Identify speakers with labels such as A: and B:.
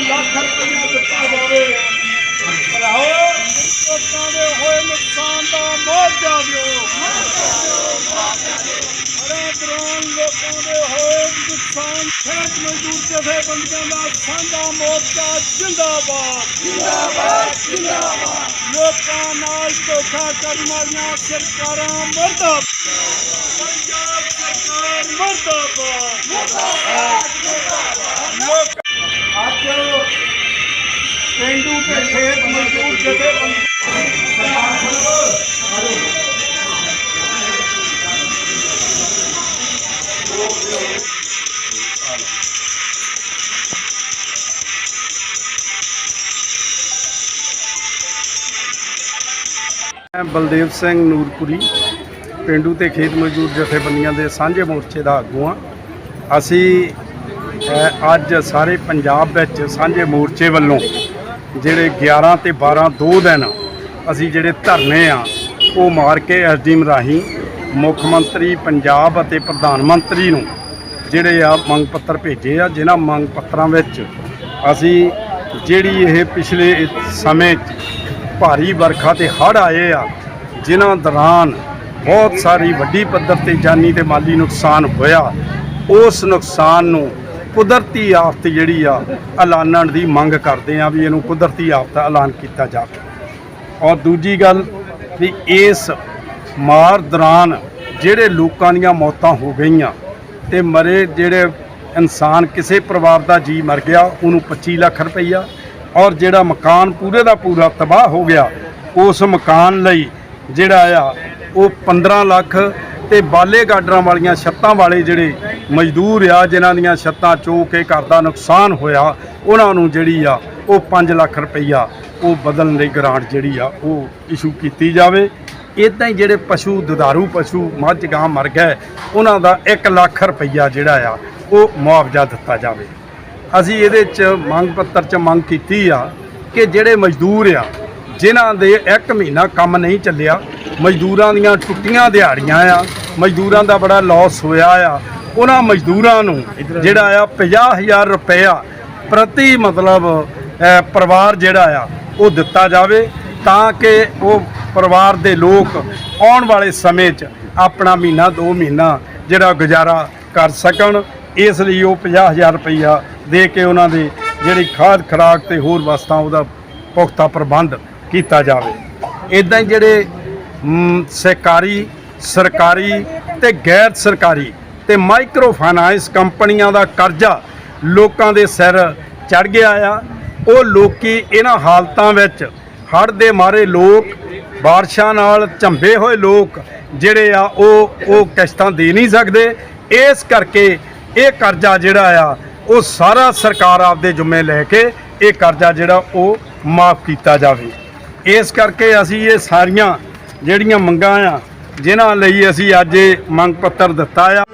A: ਲੱਖ ਰੁਪਇਆ ਦਿੱਤਾ ਜਾਵੇ ਭਰਾਓ ਲੋਕਾਂ ਦੇ ਹੋਏ ਨੁਕਸਾਨ ਦਾ ਮੁਆਵਜ਼ਾ ਦਿਓ ਅਰੇ ਦੌਰਾਨ ਲੋਕਾਂ ਦੇ ਹੋਏ ਨੁਕਸਾਨ ਖੇਤ ਮਜ਼ਦੂਰ
B: ਜਥੇਬੰਦੀਆਂ ਦਾ ਸਾਂਝਾ ਮੋਰਚਾ ਜਿੰਦਾਬਾਦ ਜਿੰਦਾਬਾਦ ਜਿੰਦਾਬਾਦ ਲੋਕਾਂ ਨਾਲ ਧੋਖਾ ਕਰਨ ਵਾਲੀਆਂ ਸਰਕਾਰਾਂ ਮਰਦਾਬਾਦ ਪੰਜਾਬ ਸਰਕਾਰ ਮਰਦਾਬਾਦ ਮਰਦਾਬਾਦ ਪਿੰਡੂ ਤੇ ਖੇਤ ਮਜ਼ਦੂਰ ਜਥੇਬੰਦੀ।
A: ਮੈਂ ਬਲਦੇਵ ਸਿੰਘ ਨੂਰਪੁਰੀ, ਪਿੰਡੂ ਤੇ ਖੇਤ ਮਜ਼ਦੂਰ ਜਥੇਬੰਦੀਆਂ ਦੇ ਸਾਂਝੇ ਮੋਰਚੇ ਦਾ ਆਗੂ ਹਾਂ। ਅਸੀਂ ਅੱਜ ਸਾਰੇ ਪੰਜਾਬ ਵਿੱਚ ਸਾਂਝੇ ਮੋਰਚੇ ਵੱਲੋਂ ਜਿਹੜੇ 11 ਤੇ 12 ਦੋ ਦਿਨ ਅਸੀਂ ਜਿਹੜੇ ਧਰਨੇ ਆ, ਉਹ ਮਾਰ ਕੇ ਐਸਡੀਐਮ ਰਾਹੀਂ ਮੁੱਖ ਮੰਤਰੀ, ਪੰਜਾਬ ਅਤੇ ਪ੍ਰਧਾਨ ਮੰਤਰੀ ਨੂੰ ਜਿਹੜੇ ਆ ਮੰਗ ਪੱਤਰ ਭੇਜੇ ਆ, ਜਿਨ੍ਹਾਂ ਮੰਗ ਪੱਤਰਾਂ ਵਿੱਚ ਅਸੀਂ ਜਿਹੜੀ ਇਹ ਪਿਛਲੇ ਸਮੇਂ 'ਚ ਭਾਰੀ ਵਰਖਾ ਤੇ ਹੜ੍ਹ ਆਏ ਆ, ਜਿਨ੍ਹਾਂ ਦੌਰਾਨ ਬਹੁਤ ਸਾਰੀ ਵੱਡੀ ਪੱਧਰ ਤੇ ਜਾਨੀ ਤੇ ਮਾਲੀ ਨੁਕਸਾਨ ਹੋਇਆ, ਉਸ ਨੁਕਸਾਨ ਨੂੰ ਕੁਦਰਤੀ ਆਫਤ ਜਿਹੜੀ ਆ, ਐਲਾਨਣ ਦੀ ਮੰਗ ਕਰਦੇ ਆ ਵੀ ਇਹਨੂੰ ਕੁਦਰਤੀ ਆਫਤ ਐਲਾਨ ਕੀਤਾ ਜਾਵੇ। ਔਰ ਦੂਜੀ ਗੱਲ ਵੀ ਇਸ ਮਾਰ ਦੌਰਾਨ ਜਿਹੜੇ ਲੋਕਾਂ ਦੀਆਂ ਮੌਤਾਂ ਹੋ ਗਈਆਂ ਤੇ ਮਰੇ ਜਿਹੜੇ ਇਨਸਾਨ ਕਿਸੇ ਪਰਿਵਾਰ ਦਾ ਜੀ ਮਰ ਗਿਆ, ਉਹਨੂੰ 25 ਲੱਖ ਰੁਪਈਆ ਔਰ ਜਿਹੜਾ ਮਕਾਨ ਪੂਰੇ ਦਾ ਪੂਰਾ ਤਬਾਹ ਹੋ ਗਿਆ, ਉਸ ਮਕਾਨ ਲਈ ਜਿਹੜਾ ਆ, ਉਹ 15 ਲੱਖ ਤੇ ਬਾਲੇ ਗਾਡਰਾਂ ਵਾਲੀਆਂ ਛੱਤਾਂ ਵਾਲੇ ਜਿਹੜੇ ਮਜ਼ਦੂਰ ਆ, ਜਿਨ੍ਹਾਂ ਦੀਆਂ ਛੱਤਾਂ ਚੋ ਕੇ ਘਰ ਦਾ ਨੁਕਸਾਨ ਹੋਇਆ, ਉਹਨਾਂ ਨੂੰ ਜਿਹੜੀ ਆ, ਉਹ 5 ਲੱਖ ਰੁਪਈਆ ਉਹ ਬਦਲਣ ਲਈ ਗ੍ਰਾਂਟ ਜਿਹੜੀ ਆ, ਉਹ ਇਸ਼ੂ ਕੀਤੀ ਜਾਵੇ। ਇਦਾਂ ਹੀ ਜਿਹੜੇ ਪਸ਼ੂ, ਦੁਧਾਰੂ ਪਸ਼ੂ, ਮੱਝ, ਗਾਂ ਮਰ ਗਏ, ਉਹਨਾਂ ਦਾ 1 ਲੱਖ ਰੁਪਈਆ ਜਿਹੜਾ ਆ, ਉਹ ਮੁਆਵਜ਼ਾ ਦਿੱਤਾ ਜਾਵੇ। ਅਸੀਂ ਇਹਦੇ ਚ ਮੰਗ ਪੱਤਰ ਚ ਮੰਗ ਕੀਤੀ ਆ ਕਿ ਜਿਹੜੇ ਮਜ਼ਦੂਰ ਆ, ਜਿਨ੍ਹਾਂ ਦੇ 1 ਮਹੀਨਾ ਕੰਮ ਨਹੀਂ ਚੱਲਿਆ, ਮਜ਼ਦੂਰਾਂ ਦੀਆਂ ਟੁੱਟੀਆਂ ਦਿਹਾੜੀਆਂ ਆ, ਮਜ਼ਦੂਰਾਂ ਦਾ ਬੜਾ ਲਾਸ ਹੋਇਆ ਆ ਉਹਨਾਂ ਮਜ਼ਦੂਰਾਂ ਨੂੰ ਜਿਹੜਾ ਆ 50000 ਰੁਪਇਆ ਪ੍ਰਤੀ ਮਤਲਬ ਪਰਿਵਾਰ ਜਿਹੜਾ ਆ ਉਹ ਦਿੱਤਾ ਜਾਵੇ ਤਾਂ ਕਿ ਉਹ ਪਰਿਵਾਰ ਦੇ ਲੋਕ ਆਉਣ ਵਾਲੇ ਸਮੇਂ 'ਚ ਆਪਣਾ ਮਹੀਨਾ ਦੋ ਮਹੀਨਾ ਜਿਹੜਾ ਗੁਜ਼ਾਰਾ ਕਰ ਸਕਣ। ਇਸ ਲਈ ਉਹ 50000 ਰੁਪਈਆ ਦੇ ਕੇ ਉਹਨਾਂ ਦੇ ਜਿਹੜੀ ਖਾਦ ਖਰਾਕ ਤੇ ਹੋਰ ਵਸਤਾਂ ਉਹਦਾ ਪੁਖਤਾ ਪ੍ਰਬੰਧ ਕੀਤਾ ਜਾਵੇ। ਇਦਾਂ ਹੀ ਜਿਹੜੇ ਮ, ਸਹਿਕਾਰੀ ਸਰਕਾਰੀ ਤੇ ਗੈਰ ਸਰਕਾਰੀ ਤੇ ਮਾਈਕਰੋ ਫਾਈਨਾਂਸ ਕੰਪਨੀਆਂ ਦਾ ਕਰਜ਼ਾ ਲੋਕਾਂ ਦੇ ਸਿਰ ਚੜ ਗਿਆ ਆ। ਉਹ ਲੋਕੀ ਇਹਨਾਂ ਹਾਲਤਾਂ ਵਿੱਚ ਹੜ੍ਹ ਦੇ ਮਾਰੇ ਲੋਕ, ਬਾਰਿਸ਼ਾਂ ਨਾਲ ਝੰਬੇ ਹੋਏ ਲੋਕ ਜਿਹੜੇ ਆ, ਉਹ ਉਹ ਕਿਸ਼ਤਾਂ ਦੇ ਨਹੀਂ ਸਕਦੇ। ਇਸ ਕਰਕੇ ਇਹ ਕਰਜ਼ਾ ਜਿਹੜਾ ਆ, ਉਹ ਸਾਰਾ ਸਰਕਾਰ ਆਪਦੇ ਜ਼ਿੰਮੇ ਲੈ ਕੇ ਇਹ ਕਰਜ਼ਾ ਜਿਹੜਾ, ਉਹ ਮਾਫ ਕੀਤਾ ਜਾਵੇ। ਇਸ ਕਰਕੇ ਅਸੀਂ ਇਹ ਸਾਰੀਆਂ ਜਿਹੜੀਆਂ ਮੰਗਾਂ ਆ, ਜਿਨ੍ਹਾਂ ਲਈ ਅਸੀਂ ਅੱਜ ਇਹ ਮੰਗ ਪੱਤਰ ਦਿੱਤਾ ਆ।